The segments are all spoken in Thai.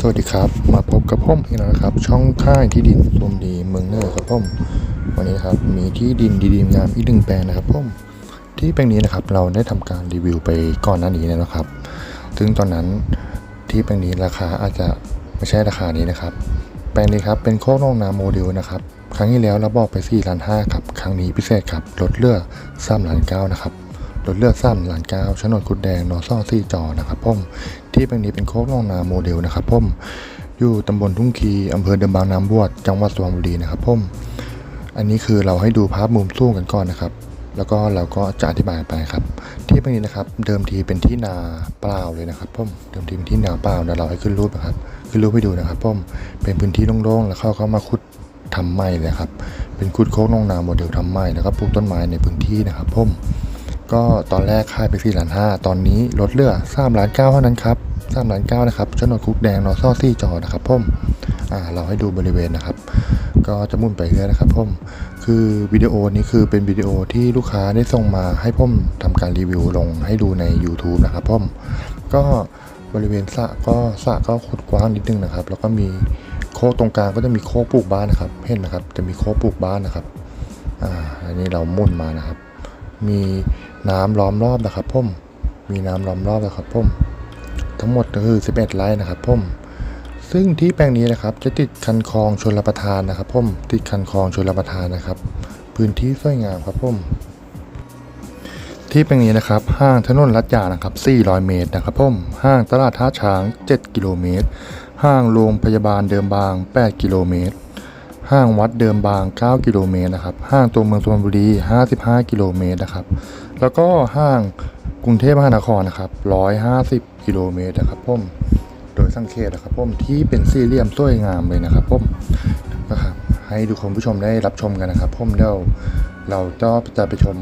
สวัสดีครับ มาพบกับผมอีกแล้วนะครับ ช่องค่ายที่ดินรวมดีเมืองเนอร์ครับผมวันนี้ครับมีที่ดินดีๆงามอีกหนึ่งแปลงนะครับผมที่แปลงนี้นะครับเราได้ทำการรีวิวไปก่อนหน้านี้นะครับ ซึ่งตอนนั้นที่แปลงนี้ราคาอาจจะไม่ใช่ราคานี้นะครับ แปลงนี้ครับเป็นโคกน้องนาโมเดลนะครับครั้งที่แล้วเราบอกไป4ล้าน5ครับครั้งนี้พิเศษครับลดเลือก3ล้าน9นะครับรถเลือกซ้ำหลานเก้าโฉนดกุดแดงนอซ่อซี่จอนะครับผม ที่แปลงนี้เป็นโคกนองนาโมเดลนะครับผมอยู่ตำบลทุ่งคีอำเภอเดิมบางน้ำบวชจังหวัดสุพรรณบุรีนะครับผมอันนี้คือเราให้ดูภาพมุมสูงกันก่อนนะครับ แล้วก็เราก็จะอธิบายไปครับ ที่แปลงนี้นะครับ เดิมทีเป็นที่นาเปล่าเลยนะครับผมเดิมทีเป็นที่นาเปล่าเดี๋ยวเราให้ขึ้นรูปนะครับ ขึ้นรูปให้ดูนะครับผมเป็นพื้นที่โล่งๆ แล้วเข้าก็มาขุดทำไม้เลยครับ เป็นขุดโคกนองนาโมเดลทำไม้แล้วก็ปลูกต้นไม้ในพื้นที่นะครับผมก็ตอนแรกค่ายไป4ล้านห้าตอนนี้ลดเหลือ3ล้านเก้าเท่านั้นครับ 3ล้านเก้านะครับโฉนดคุกแดงนอซ่อซี่จอนะครับผมอ่าเราให้ดูบริเวณนะครับ ก็จะมุ่นไปเรื่อยนะครับผมคือวิดีโอนี้คือเป็นวิดีโอที่ลูกค้าได้ส่งมาให้ผมทำการรีวิวลงให้ดูใน YouTube นะครับผมก็บริเวณสระก็สระก็ขุดกว้างนิดนึงนะครับ แล้วก็มีโคกตรงกลางก็จะมีโคกปลูกบ้านนะครับ เห็นนะครับ จะมีโคกปลูกบ้านนะครับอ่าอันนี้เรามุ่นมานะครับ มีน้ำล้อมรอบนะครับผมมีน้ำล้อมรอบนะครับผม ทั้งหมดก็คือ 11 ไร่นะครับผมซึ่งที่แปลงนี้นะครับจะติดคันคลองชลประทานนะครับผมติดคันคลองชลประทานนะครับ พื้นที่สวยงามครับผมที่แปลงนี้นะครับห้างถนนลัดยานะครับ 400 เมตรนะครับผมห้างตลาดท่าช้าง 7 กิโลเมตร ห้างโรงพยาบาลเดิมบาง 8 กิโลเมตร ห้างวัดเดิมบาง 9 กิโลเมตรนะครับ ห้างตัวเมืองสุพรรณบุรี 55 กิโลเมตรนะครับ แล้วก็ห้างกรุงเทพมหานครนะครับ 150 กิโลเมตรนะครับผมโดยสังเกตนะครับผมที่เป็นสี่เหลี่ยมสวยงามเลยนะครับผมนะครับให้ดูคุณผู้ชมได้รับชมกันนะครับผมเดี๋ยวเราก็จะไปชม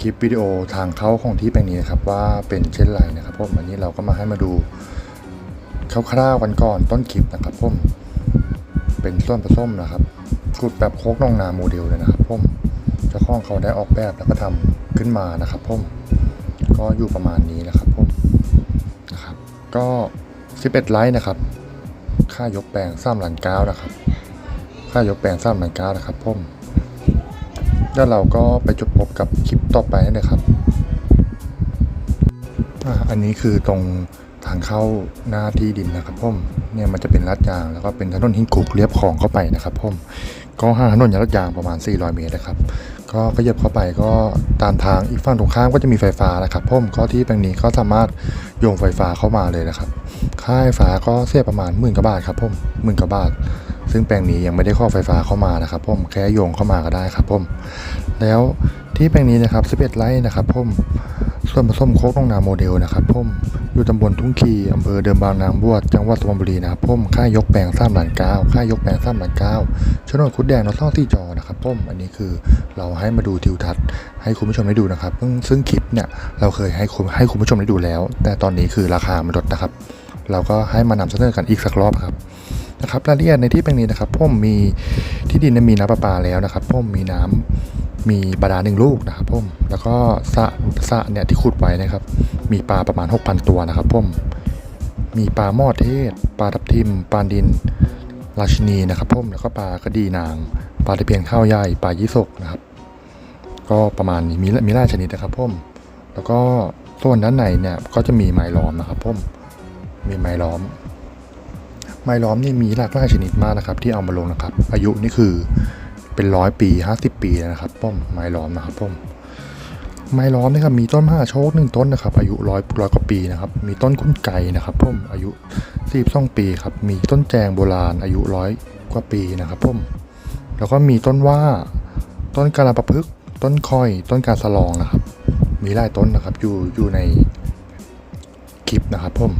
คลิปวิดีโอทางเข้าของที่แปลงนี้นะครับว่าเป็นเช่นไรนะครับผมอันนี้เราก็มาให้มาดูคร่าวๆกันก่อนต้นคลิปนะครับผม เป็นส่วนผสมนะครับขุดแบบโคกนองนาโมเดลเลยนะครับผมเจ้าของเขาได้ออกแบบแล้วก็ทำขึ้นมานะครับผมก็อยู่ประมาณนี้นะครับผมนะครับ ก็ 11 ไลท์นะครับ ค่ายกแปลง3ล้านเก้านะครับ ค่ายกแปลง3ล้านเก้านะครับผมแล้วเราก็ไปจบพบกับคลิปต่อไปนะครับอ่าอันนี้คือตรงทางเข้าหน้าที่ดินนะครับผม เนี่ยมันจะเป็นลาดยางแล้วก็เป็นถนนหินกุกเรียบคลองเข้าไปนะครับผมก็ห่างถนนลาดยางประมาณ 400 เมตรนะครับก็ขยับเข้าไปก็ตามทางอีกฝั่งตรงข้ามก็จะมีไฟฟ้านะครับผมก็ที่แปลงนี้ก็สามารถโยงไฟฟ้าเข้ามาเลยนะครับ ค่าไฟฟ้าก็เสียประมาณหมื่นกว่าบาทครับผมหมื่นกว่าบาทซึ่งแปลงนี้ยังไม่ได้ข้อไฟฟ้าเข้ามานะครับผมแค่โยงเข้ามาก็ได้ครับผมแล้วที่แปลงนี้นะครับ 11 ไร่นะครับผมส่วนผสมโคกน้องนาโมเดลนะครับผม อยู่ตำบลทุ่งคีอำเภอเดิมบางนางบวชจังหวัดสุพรรณบุรีนะครับผมค่ายกแปลง3ล้านเก้าค่ายกแปลง3ล้านเก้าโฉนดคุดแดงนอซ่อที่จอนะครับผมอันนี้คือเราให้มาดูทิวทัศน์ให้คุณผู้ชมได้ดูนะครับ ซึ่งคลิปเนี่ยเราเคยให้คุณให้คุณผู้ชมได้ดูแล้ว แต่ตอนนี้คือราคามันลดนะครับ เราก็ให้มานำเสนอกันอีกสักรอบครับนะครับรายละเอียดในที่แปลงนี้นะครับผมมีที่ดินมีน้ำประปาแล้วนะครับผมมีน้ำ มีบาดาลหนึ่งลูกนะครับผมแล้วก็สะสะเนี่ยที่ขุดไว้นะครับ มีปลาประมาณ 6,000 ตัวนะครับผมมีปลาหม้อเทศ ปลาทับทิม ปลาดิน ราชินีนะครับผมแล้วก็ปลากระดีนาง ปลาตะเพียนข้าวใหญ่ ปลายี่สกนะครับ ก็ประมาณนี้มีมีหลายชนิดนะครับผมแล้วก็ส่วนด้านในเนี่ยก็จะมีไม้ล้อมนะครับผมมีไม้ล้อม ไม้ล้อมนี่มีหลากหลายชนิดมากนะครับ ที่เอามาลงนะครับ อายุนี่คือ เป็นร้อยปี50ปีแล้วนะครับป้อมไม้ล้อมนะครับป้อมไม้ล้อมนะครับมีต้นมหาโชคหนึ่งต้นนะครับ อายุร้อยร้อยกว่าปีนะครับ มีต้นคุ้นไก่นะครับป้อมอายุสี่สองปีครับ มีต้นแจงโบราณ อายุร้อยกว่าปีนะครับป้อมแล้วก็มีต้นว่า ต้นกาลาประพฤกต้นคอย ต้นการสลองนะครับ มีหลายต้นนะครับ อยู่อยู่ในคลิปนะครับผม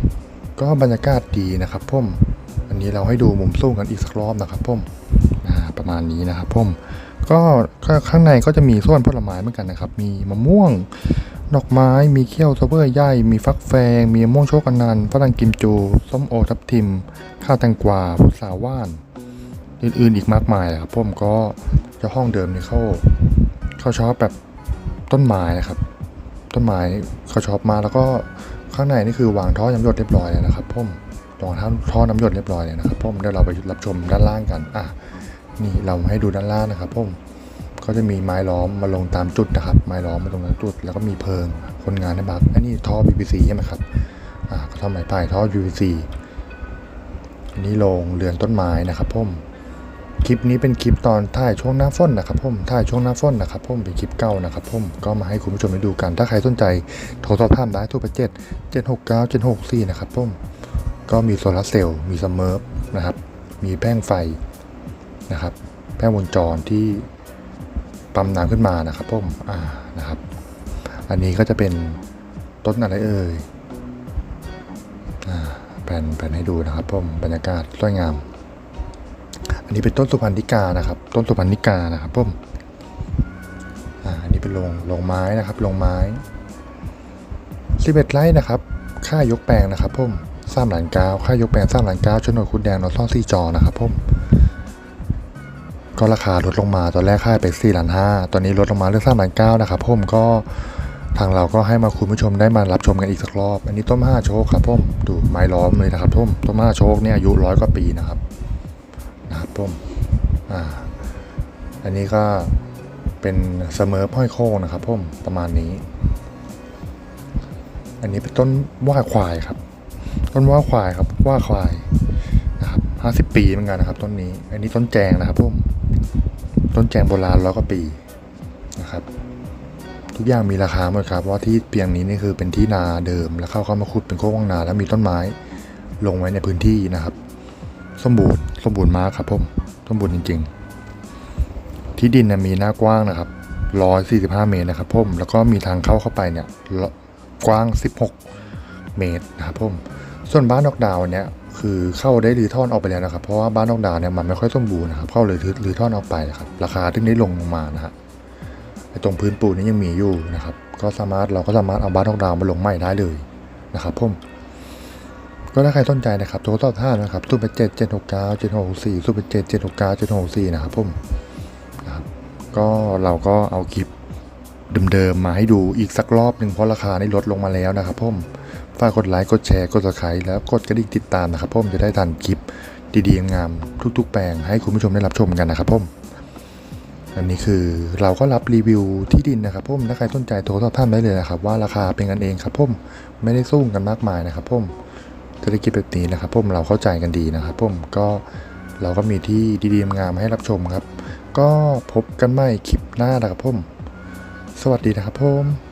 ก็บรรยากาศดีนะครับผมอันนี้เราให้ดูมุมสูงกันอีกสักรอบนะครับผมอ่า ประมาณนี้นะครับผมก็ก็ข้างในก็จะมีส่วนผลไม้เหมือนกันนะครับ มีมะม่วง ดอกไม้ มีเขี้ยวซัเวอร์ใหญ่ มีฟักแฟง มีมะม่วงโชกันันฝรั่งกิมจู ส้มโอทับทิม ข้าวแตงกวาพุทราว่าน อื่นๆอีกมากมายครับผมก็จ้าห้องเดิมนี่เขาเขาชอบแบบต้นไม้นะครับ ต้นไม้เขาชอบมาแล้วก็ข้างในนี่คือวางท่อยำหยดเรียบร้อยแล้วนะครับผมลงท่าท่อน้ำหยดเรียบร้อยเลยนะครับผมเดี๋ยวเราไปรับชมด้านล่างกันอะ นี่เราให้ดูด้านล่างนะครับผมก็จะมีไม้ล้อมมาลงตามจุดนะครับ ไม้ล้อมมาลงตามจุด แล้วก็มีเพิงคนงานในบักอันนี้ท่อ PVC ใช่ไหมครับอ่าก็ทำไม้พายท่อ PVC อันนี้ลงเรือนต้นไม้นะครับผมคลิปนี้เป็นคลิปตอนถ่ายช่วงหน้าฝนนะครับผมถ่ายช่วงหน้าฝนนะครับผมเป็นคลิปเก่านะครับผมก็มาให้คุณผู้ชมได้ดูกัน ถ้าใครสนใจโทรสอบถามได้ทรไประเจ็ดเจ็ดหกเก้าเจ็ดหกสี่นะครับผมก็มีโซลาร์เซลล์มีซัมเมอร์นะครับมีแป้งไฟ นะครับ แป้งวงจรที่ปั๊มน้ำขึ้นมานะครับผมอ่านะครับ อันนี้ก็จะเป็นต้นอะไรเอ่ยอ่าแผ่นแผ่นให้ดูนะครับผมบรรยากาศสวยงาม อันนี้เป็นต้นสุพรรณิกานะครับ ต้นสุพรรณิกานะครับผมอ่าอันนี้เป็นโรงโรงไม้นะครับโรงไม้สิบเอ็ดไร่นะครับ ค่ายกแปลงนะครับผมสามหลันก้าค่ายกแปลงสามหลันก้าชนวนคุณแดงนอซ่องซีจอนะครับผม ก็ราคาลดลงมาตอนแรกค่ายไปสี่ล้านห้าตอนนี้ลดลงมาเหลือสามล้านเก้านะครับผมก็ทางเราก็ให้มาคุณผู้ชมได้มารับชมกันอีกสักรอบ อันนี้ต้นมะฮาโชคครับผมดูไม้ล้อมเลยนะครับผมต้นมะฮาโชคเนี่ยอายุร้อยกว่าปีนะครับนะครับผมอ่าอันนี้ก็เป็นเสมอห้อยโค้งนะครับผมประมาณนี้ อันนี้เป็นต้นว่าควายครับ ต้นว่าควายครับว่าควายนะครับห้าสิบปีเหมือนกันนะครับ ต้นนี้ อันนี้ต้นแจงนะครับผม ต้นแจงโบราณร้อยกว่าปีนะครับ ทุกอย่างมีราคาหมดครับเพราะว่าที่เพียงนี้นี่คือเป็นที่นาเดิมแล้วเข้าเข้ามาขุดเป็นโค้งว่างนาแล้วมีต้นไม้ลงไว้ในพื้นที่นะครับ สมบูรณ์สมบูรณ์มากครับผมสมบูรณ์จริง ๆ ที่ดินมีหน้ากว้างนะครับร้อยสี่สิบห้าเมตรนะครับผมแล้วก็มีทางเข้าเข้าไปเนี่ยกว้างสิบหกเมตรนะครับผมส่วนบ้านนอกดาวเนี่ย คือเข้าได้รื้อทอนออกไปแล้วนะครับ เพราะว่าบ้านนอกดาวน์เนี่ยมันไม่ค่อยสมบูรณ์นะครับ เข้าเลยรื้อทอนออกไปนะครับ ราคาถึงได้ลงลงมานะฮะตรงพื้นปูนนี่ยังมีอยู่นะครับ ก็สามารถเราก็สามารถเอาบ้านนอกดาวน์มาลงใหม่ได้เลยนะครับผมก็ถ้าใครสนใจนะครับโทรสอบถามนะครับศูนย์แปดเจ็ดเจ็ดหกเก้าเจ็ดหกสี่ศูนย์แปดเจ็ดเจ็ดหกเก้าเจ็ดหกสี่นะครับผมนะครับก็เราก็เอาคลิปเดิมๆมาให้ดูอีกสักรอบหนึ่งเพราะราคานี่ลดลงมาแล้วนะครับผม ฝากกดไลค์กดแชร์กด subscribe แล้วกดกระดิ่งติดตามนะครับผมจะได้ทันคลิปดีๆงามๆทุก ๆ แปลงให้คุณผู้ชมได้รับชมกันนะครับผมอันนี้คือเราก็รับรีวิวที่ดินนะครับผมถ้าใครสนใจโทรสอบถามได้เลยนะครับ ว่าราคาเป็นกันเองครับผมไม่ได้สู้กันมากมายนะครับผมเศรษฐกิจแบบนี้นะครับผมเราเข้าใจกันดีนะครับผมก็เราก็มีที่ดีๆงามให้รับชมครับ ก็พบกันใหม่คลิปหน้านะครับผมสวัสดีนะครับผม